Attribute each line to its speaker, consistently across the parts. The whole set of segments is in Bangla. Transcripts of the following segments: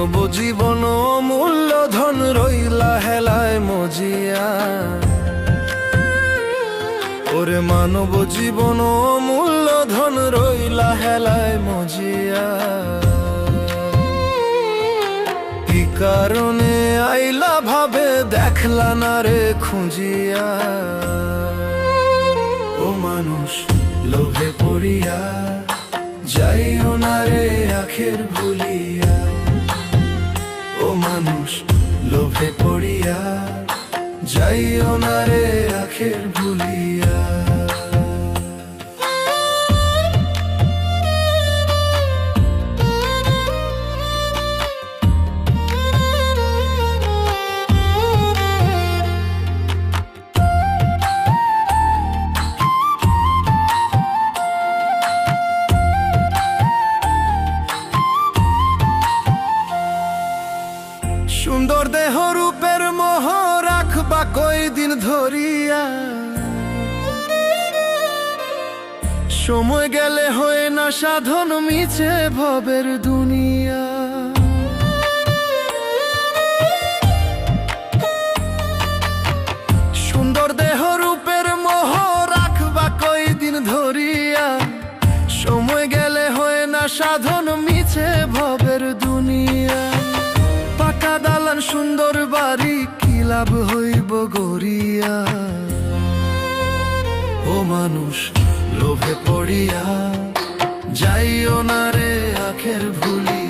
Speaker 1: মানব জীবন মূল্য ধন রইলা হেলায় মজিয়া। ওরে মানব জীবন মূল্য ধন রইলা হেলায় মজিয়া। কি কারণে আইলা ভাবে দেখলা না রে খুঁজিয়া। ও মানুষ, লোভে পড়িয়া, যাইও না রে আখের ভুলিয়া। ও মানুষ লোভে পড়িয়া যাইও না রে আখের ভুলিয়া। দেহ রূপের মোহ রাখবা কয়দিন ধরিয়া। সময় গেলে হয় না সাধন, মিছে ভবের দুনিয়া। সুন্দর দেহ রূপের কয়দিন ধরিয়া। সময় গেলে হয় না সাধন, মিছে ভবের সুন্দর বাড়ি, কি লাভ হইব গরিয়া ও মানুষ, লোভে পড়িয়া, যাইও না রে আখের ভুলিয়া।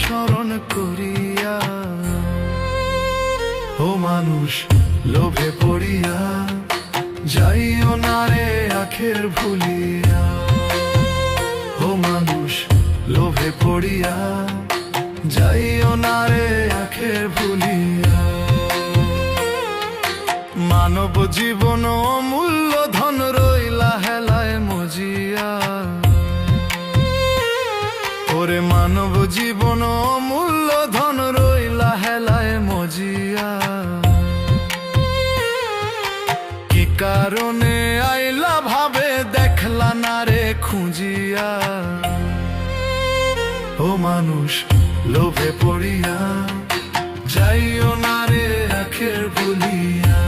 Speaker 1: স্মরণ করিয়া, ও মানুষ, লোভে পড়িয়া, যাইও না রে আখের ভুলিয়া। ও মানুষ, লোভে পড়িয়া, যাইও না রে আখের ভুলিয়া। মানব জীবন অমূল্য ওরে মানব জীবন অমূল্য ধন রইলা হেলায় মজিয়া। কি কারণে আইলা ভাবে দেখলা না রে খুঁজিয়া? ও মানুষ, লোভে পড়িয়া, যাইও না রে আখের বলিয়া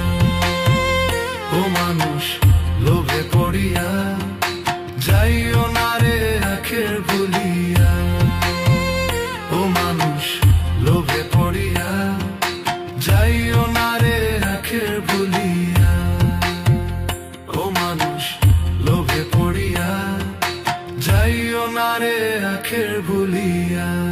Speaker 1: ও মানুষ, লোভে পড়িয়া, যাইও না লোভে পড়িয়া